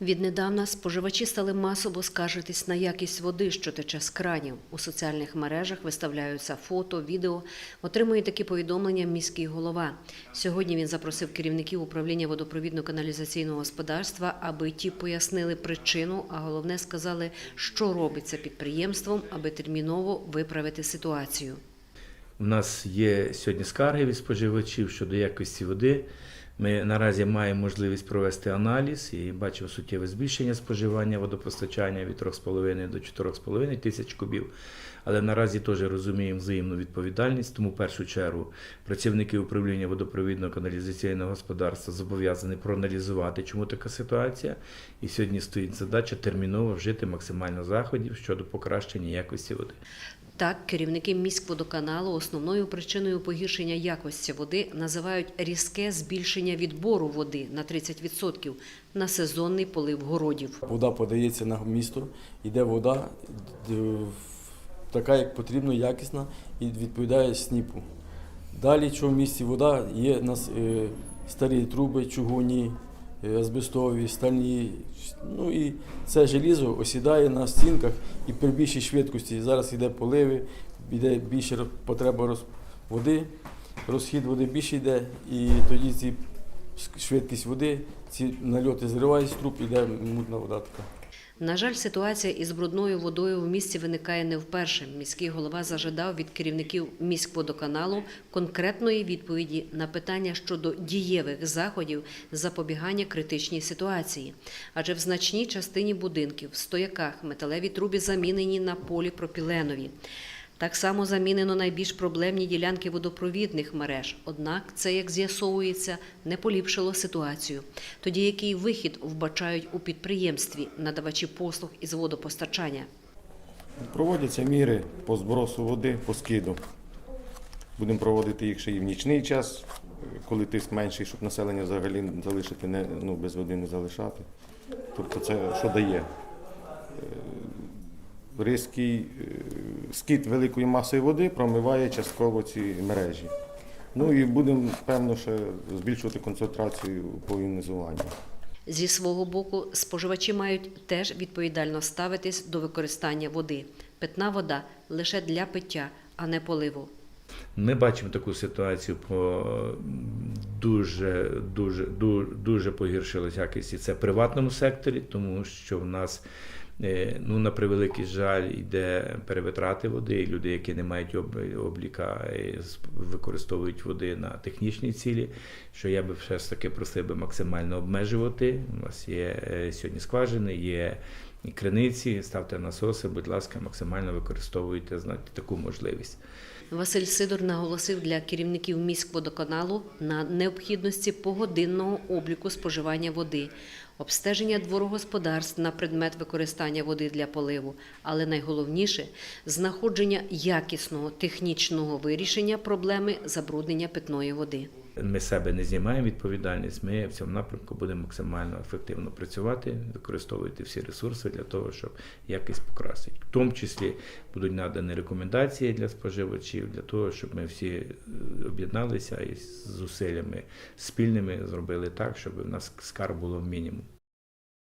Віднедавна споживачі стали масово скаржитись на якість води, що тече з кранів. У соціальних мережах виставляються фото, відео. Отримує такі повідомлення міський голова. Сьогодні він запросив керівників управління водопровідно-каналізаційного господарства, аби ті пояснили причину, а головне сказали, що робиться підприємством, аби терміново виправити ситуацію. У нас є сьогодні скарги від споживачів щодо якості води. Ми наразі маємо можливість провести аналіз і бачимо суттєве збільшення споживання водопостачання від 3,5 до 4,5 тисяч кубів. Але наразі теж розуміємо взаємну відповідальність, тому в першу чергу працівники управління водопровідного каналізаційного господарства зобов'язані проаналізувати, чому така ситуація. І сьогодні стоїть задача терміново вжити максимально заходів щодо покращення якості води. Так, керівники міськводоканалу основною причиною погіршення якості води називають різке збільшення відбору води на 30% на сезонний полив городів. Вода подається на місто, йде вода така, як потрібно, якісна і відповідає сніпу. Далі, що в місті вода, є у нас е, старі труби, чугунні, е, азбестові, стальні. Ну і це желізо осідає на стінках і при більшій швидкості. Зараз йде поливи, йде більше потреба води, розхід води більше йде, і тоді ці швидкість води, ці нальоти зривають з труб, іде мутна вода така. На жаль, ситуація із брудною водою в місті виникає не вперше. Міський голова зажадав від керівників міськводоканалу конкретної відповіді на питання щодо дієвих заходів запобігання критичній ситуації. Адже в значній частині будинків в стояках металеві труби замінені на поліпропіленові. Так само замінено найбільш проблемні ділянки водопровідних мереж. Однак це, як з'ясовується, не поліпшило ситуацію. Тоді який вихід вбачають у підприємстві надавачі послуг із водопостачання? Проводяться міри по збросу води, по скиду. Будемо проводити їх ще і в нічний час, коли тиск менший, щоб населення взагалі залишити не, ну, без води не залишати. Тобто це що дає? Різкий е, скид великої маси води промиває частково ці мережі. Ну і будемо, певно, ще збільшувати концентрацію по іонізуванню. Зі свого боку, споживачі мають теж відповідально ставитись до використання води. Питна вода лише для пиття, а не поливу. Ми бачимо таку ситуацію по дуже, дуже, дуже, дуже погіршилась якість і це в приватному секторі, тому що в нас ну, на превеликий жаль йде перевитрати води, і люди, які не мають об- обліка, е, використовують води на технічні цілі. Що я би все ж таки просив би максимально обмежувати. У нас є е, сьогодні скважини, є криниці, ставте насоси, будь ласка, максимально використовуйте знаєте, таку можливість. Василь Сидор наголосив для керівників міськводоканалу на необхідності погодинного обліку споживання води, обстеження дворогосподарств на предмет використання води для поливу, але найголовніше знаходження якісного технічного вирішення проблеми забруднення питної води. Ми себе не знімаємо відповідальність. Ми в цьому напрямку будемо максимально ефективно працювати, використовувати всі ресурси для того, щоб якість покрасити. В тому числі будуть надані рекомендації для споживачів, для того, щоб ми всі об'єдналися і з зусиллями спільними зробили так, щоб у нас скарб було мінімум.